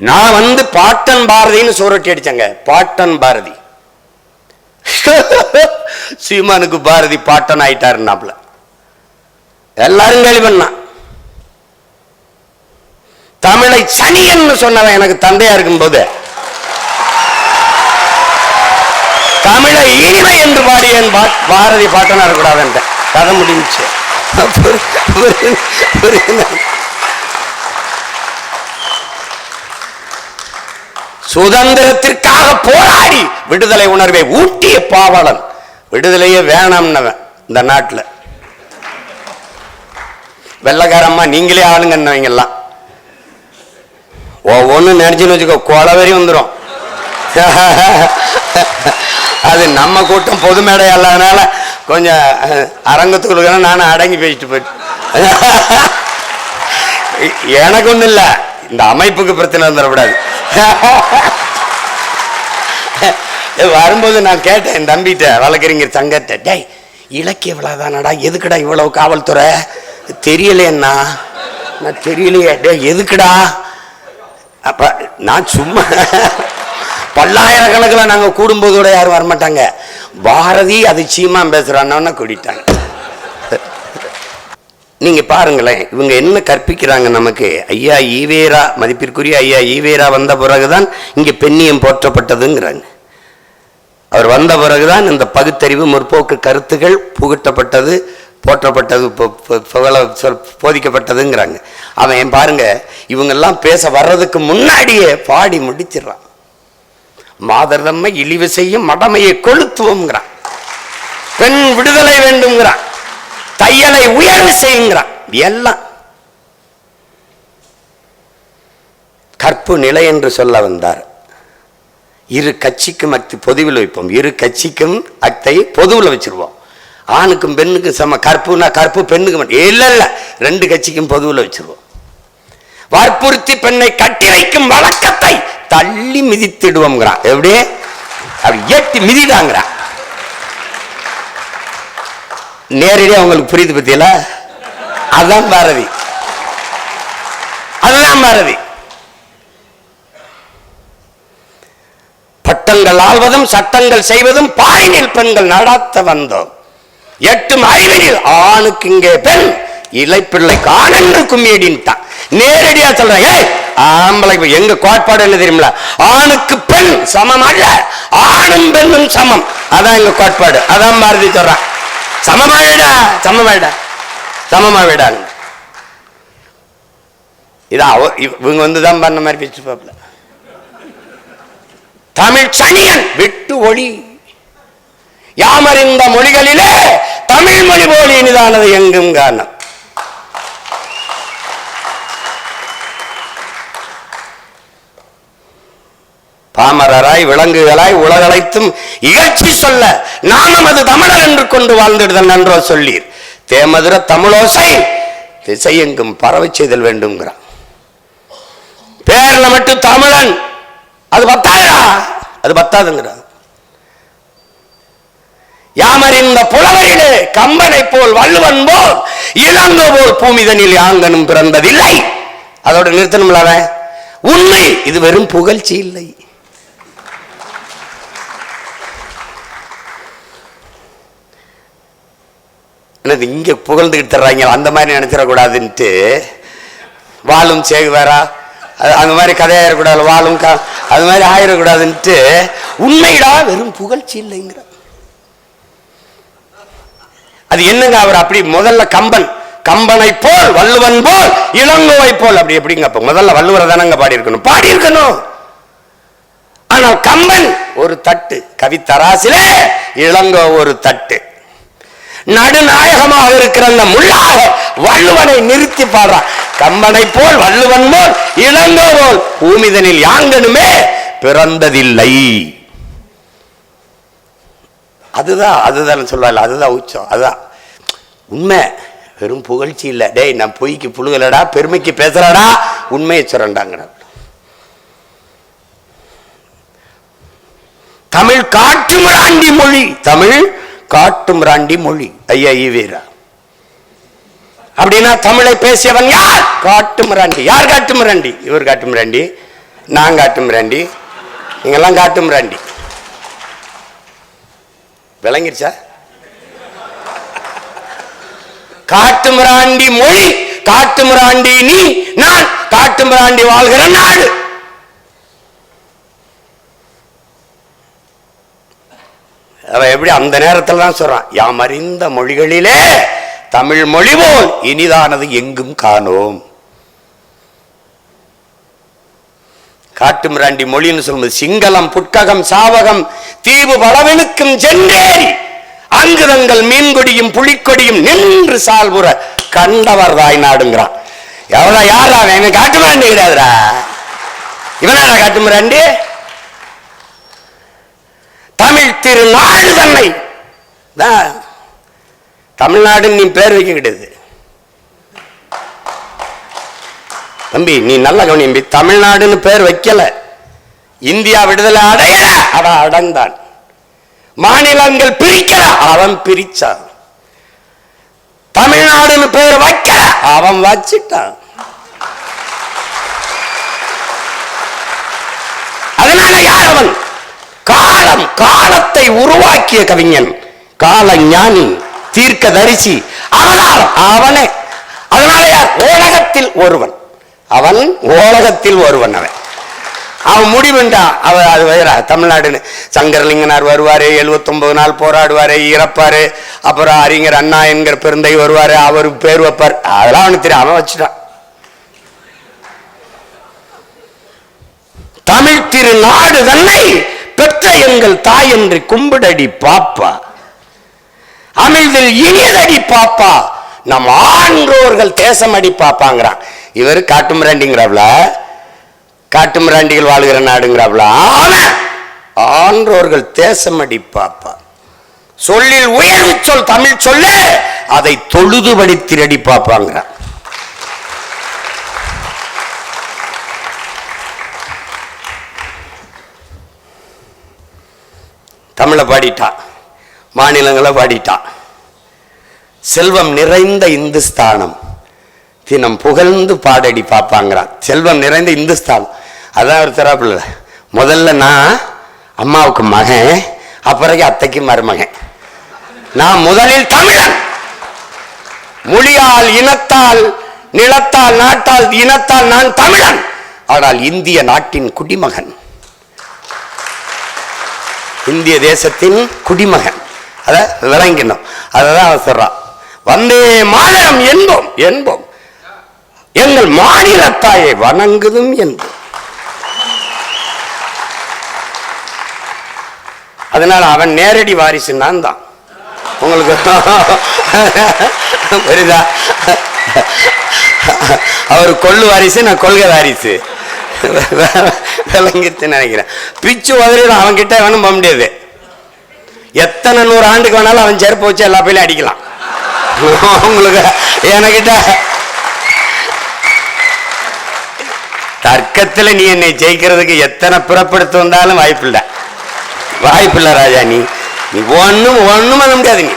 நான் வந்து பாட்டன் பாரதின்னு சுவரொட்டி அடிச்சங்க. பாட்டன் பாரதி. சீமானுக்கு பாரதி பாட்டன் ஆயிட்டாருன்னாப்ல. எல்லாரும் கேள்வி பண்ணான் தமிழை சனியன்னு சொன்னவன் எனக்கு தந்தையா இருக்கும்போது. தமிழை இனிமை என்று பாடியன் பா- பாரதி பாட்டனா இருக்கக்கூடாது கதை முடிஞ்சுச்சு. புரியுது? புரியுது? சுதந்திரத்திற்காக போராடி விடுதலை உணர்வை ஊட்டிய பாவலன் விடுதலையே வேணாம்னவன் இந்த நாட்டில். வெள்ளக்காரம்மா நீங்களே ஆளுங்கன்னவங்கெல்லாம் ஒவ்வொன்றும் நினைச்சுன்னு வச்சுக்கோ கொலவெறி வந்துடும் அது நம்ம கூட்டம் பொது மேடை இல்லாதனால கொஞ்சம் அரங்கத்துக்குள்ளே அரங்கத்துக்குள்ள நானும் அடங்கி பேசிட்டு போயிட்டு. எனக்கு ஒன்றும் இல்லை. இந்த அமைப்புக்கு பிரச்சனை வந்துடக்கூடாது. வரும்போது நான் கேட்டேன் என் தம்பிட்ட வழக்கறிஞர் சங்கத்தை டேய் இலக்கிய விழாதானடா எதுக்குடா இவ்வளவு காவல்துறை? தெரியலேன்னா நான் தெரியலையே டே எதுக்குடா? அப்ப நான் சும்மா பல்லாயிரக்கணக்கில் நாங்க கூடும்போது கூட யாரும் வரமாட்டாங்க. பாரதி அதிசயமாக பேசுகிறான்னு கூட்டிட்டாங்க. நீங்க பாருங்களேன் இவங்க என்ன கற்பிக்கிறாங்க நமக்கு? ஐயா ஈவேரா மதிப்பிற்குரிய ஐயா ஈவேரா வந்த பிறகுதான் இங்க பெண்ணியம் போற்றப்பட்டதுங்கிறாங்க. அவர் வந்த பிறகுதான் இந்த பகுத்தறிவு முற்போக்கு கருத்துகள் புகட்டப்பட்டது போற்றப்பட்டது புகழ சொல் போதிக்கப்பட்டதுங்கிறாங்க. அவன் பாருங்க இவங்கெல்லாம் பேச வர்றதுக்கு முன்னாடியே பாடி முடிச்சிடறான். மாதர்தம்மை இழிவு செய்யும் மடமையை கொளுத்துவோங்கிறான் பெண் விடுதலை வேண்டும்ங்கிறான். தையலை உயர் செய்யுங்கிறான் எல்லாம். கற்பு நிலை என்று சொல்ல வந்தார். இரு கட்சிக்கும் அக்தி பொதுவில் வைப்போம். இரு கட்சிக்கும் அக்தை பொதுவில் வச்சிருவோம். ஆணுக்கும் பெண்ணுக்கும் சம கற்புனா கற்பு பெண்ணுக்கு மட்டும். இல்லை இல்ல ரெண்டு கட்சிக்கும் பொதுவில் வச்சிருவோம். வற்புறுத்தி பெண்ணை கட்டிரைக்கும் வழக்கத்தை தள்ளி மிதித்திடுவோம்ங்கிறான் எப்படி? அப்படி ஏட்டி மிதிதாங்கிறான் நேரடியாக உங்களுக்கு புரியுது பத்தியெல்லாம் அதான் பாரதி. அதுதான் பாரதி. பட்டங்கள் ஆள்வதும் சட்டங்கள் செய்வதும் பாயினில் பெண்கள் நடாத்த வந்தோம். எட்டும் அறிவினில் ஆணுக்கு இங்கே பெண் இலைப்பிள்ளை காணன்று கும்மியடின்ட்டான் நேரடியா சொல்றேன் ஏய் ஆம்பளை இப்ப எங்க கோட்பாடு என்ன தெரியுமில ஆணுக்கு பெண் சமம் அல்ல ஆணும் பெண்ணும் சமம். அதான் எங்க கோட்பாடு. அதான் பாரதி சொல்றான். சமமாயிடா சமமாயிடா சமமாவிடாங்க இதா அவ- இவங்க வந்து தான் பண்ண மாதிரி பிச்சு பாப்பல தமிழ் சனியன் விட்டு ஒளி. யாமறிந்த மொழிகளிலே தமிழ் மொழி போல் இனிதானது எங்கும் காரணம். பாமரராய் விலங்குகளாய் உலகளைத்தும் இகழ்ச்சி சொல்ல நானும் அது தமிழர் என்று கொண்டு வாழ்ந்திடுதல் நன்றோ சொல்லீர். தேமதுர தமிழோசை திசையெங்கும் பரவச் செய்தல் வேண்டும்ங்கிறான். பேர்ல மட்டும் தமிழன். அது பத்தாதா அது பத்தாதுங்கிறான். யாமறிந்த புலவரிலே கம்பனை போல் வள்ளுவன் போல் இளங்கோ போல் பூமிதனில் யாங்கனும் பிறந்ததில்லை. அதோட நிறுத்தணும்ல உண்மை இது வெறும் புகழ்ச்சி இல்லை. என்னது இங்கே புகழ்ந்துக்கிட்டு தர்றாங்க. அந்த மாதிரி நினச்சிடக்கூடாதுன்ட்டு வாழும் சேகுவாரா? அது- அந்த மாதிரி கதையாயிடக்கூடாது வாழும் கா அது மாதிரி ஆயிடக்கூடாதுன்ட்டு உண்மைடா வெறும் புகழ்ச்சி இல்லைங்கிற. அது என்னங்க அவர் அப்படி முதல்ல கம்பன்? கம்பனை போல் வள்ளுவன் போல் இளங்கோவை போல். அப்படி எப்படிங்க அப்ப? முதல்ல வள்ளுவரை தானங்க பாடி இருக்கணும் பாடி இருக்கணும் ஆனால் கம்பன் ஒரு தட்டு கவித்தராசிலே இளங்கோ ஒரு தட்டு. நடுநாயகமாக இருக்கிற அந்த முள்ளாக வள்ளுவனை நிறுத்தி பாடுறான். கம்பனை போல் வள்ளுவன் போல் இளங்கோ போல் பூமிதனில் யாங்கனுமே பிறந்ததில்லை. அதுதான் அதுதான் சொல்லுவாங்க அதுதான் உச்சம் அதுதான். உண்மை வெறும் புகழ்ச்சி இல்லை. டேய் நான் பொய்க்கு புழுகலடா பெருமைக்கு பேசுறடா உண்மையை சொல்றேன்டாங்கடா தமிழ் காற்று மிராண்டி மொழி தமிழ் காட்டும் ராண்டி மொழி. ஐயா ஈவேரா அப்படின்னா தமிழை பேசியவன் யார்? காட்டும் ராண்டி. யார் காட்டும் ராண்டி? இவர் காட்டும் ராண்டி. நான் காட்டும் ராண்டி. நீங்கெல்லாம் காட்டும் பிராண்டி விளங்கிருச்சா? காட்டுமிராண்டி மொழி காட்டுமிராண்டி நீ நான் காட்டுமிராண்டி வாழ்கிற நாடு. அவன் எப்படி அந்த நேரத்தில் தான் சொல்கிறான் யாம் அறிந்த மொழிகளிலே தமிழ் மொழி போல் இனிதானது எங்கும் காணோம். காட்டுமிராண்டி மொழின்னு சொல்லும்போது சிங்களம் புட்ககம் சாவகம் தீவு பலவெனுக்கும் சென்றேறி அங்குதங்கள் மீன்கொடியும் புலிக்கொடியும் நின்று சால்புற கண்டவர் தாய் நாடுங்கிறான் எவ்வளோ யாரா காட்டு மிராண்டி கிடையாதுரா கிடையாதுடா காட்டு மிராண்டி? தமிழ் திருநாடு தன்னை. தான் தமிழ்நாடுன்னு நீ பேர் வைக்க கிடையாது தம்பி நீ நல்ல கவனி தம்பி. தமிழ்நாடுன்னு பேர் வைக்கல. இந்தியா விடுதலை அடையல அவன் அடைந்தான். மாநிலங்கள் பிரிக்கல அவன் பிரிச்சான். தமிழ்நாடுன்னு பேர் வைக்கல அவன் வச்சிட்டான். அதனால யார் அவன்? காலம் காலத்தை உருவாக்கிய கவிஞன் கால ஞானி தீர்க்க தரிசி அவனால் அவனே அதனால யார்? உலகத்தில் ஒருவன். அவன் உலகத்தில் ஒருவன் அவன். அவன் முடிவுண்டான் அவ அது வேற தமிழ்நாடுன்னு. சங்கரலிங்கனார் வருவார் எழுபத்தொம்பது நாள் போராடுவார் இறப்பார். அப்புறம் அறிஞர் அண்ணா என்கிற பெருந்தை வருவார் அவர் பேர் வைப்பார். அதெல்லாம் அவனுக்கு தெரியும். அவன் வச்சுட்டான். தமிழ் திருநாடு தன்னை பெற்ற எங்கள் தாய் என்று கும்பிடடி பாப்பா. அமிழ்தில் இனியதடி பாப்பா. நம் ஆன்றோர்கள் தேசமடி பாப்பாங்கிறான். இவர் காட்டுமிராண்டிங்கிறாப்ல காட்டுமிராண்டிகள் வாழ்கிற நாடுங்கிறாப்ல? ஆன ஆன்றோர்கள் தேசமடி பாப்பா. சொல்லில் உயர்வு சொல் தமிழ் சொல்ல அதை தொழுதுபடி திரடி பாப்பாங்கிறான். தமிழை பாடிட்டான் மாநிலங்களை பாடிட்டான் செல்வம் நிறைந்த இந்துஸ்தானம். தினம் புகழ்ந்து பாடடி பார்ப்பாங்கிறான் செல்வம் நிறைந்த இந்துஸ்தானம். அதான் ஒரு தராப்புல. முதல்ல நான் அம்மாவுக்கு மகன் அப்புறம் அத்தைக்கு மருமகன். நான் முதலில் தமிழன். மொழியால் இனத்தால் நிலத்தால் நாட்டால் இனத்தால் நான் தமிழன். ஆனால் இந்திய நாட்டின் குடிமகன். இந்திய தேசத்தின் குடிமகன். அத விளங்கினோம். அததான் அவன் சொல்றான். வந்தே மாநிலம் என்போம் என்போம். எங்கள் மாநிலத்தாயை வணங்குதும் என்போம். அதனால அவன் நேரடி வாரிசு நான் தான். உங்களுக்கு புரியுதா? அவர் கொள்ளு வாரிசு நான் கொள்கை வாரிசு. விளங்கிட்டு நினைக்கிறேன். பிச்சு உதறிடும் அவன்கிட்ட வேணும் போக முடியாது. எத்தனை நூறு ஆண்டுக்கு வேணாலும் அவன் செருப்பு வச்சு எல்லா பேரும் அடிக்கலாம். உங்களுக்கு என்கிட்ட தர்க்கத்துல நீ என்னை ஜெயிக்கிறதுக்கு எத்தனை பிறப்படுத்து வந்தாலும் வாய்ப்பில்லை. வாய்ப்பில்லை ராஜா நீ. நீ ஒண்ணும் ஒண்ணும் பண்ண முடியாது நீ.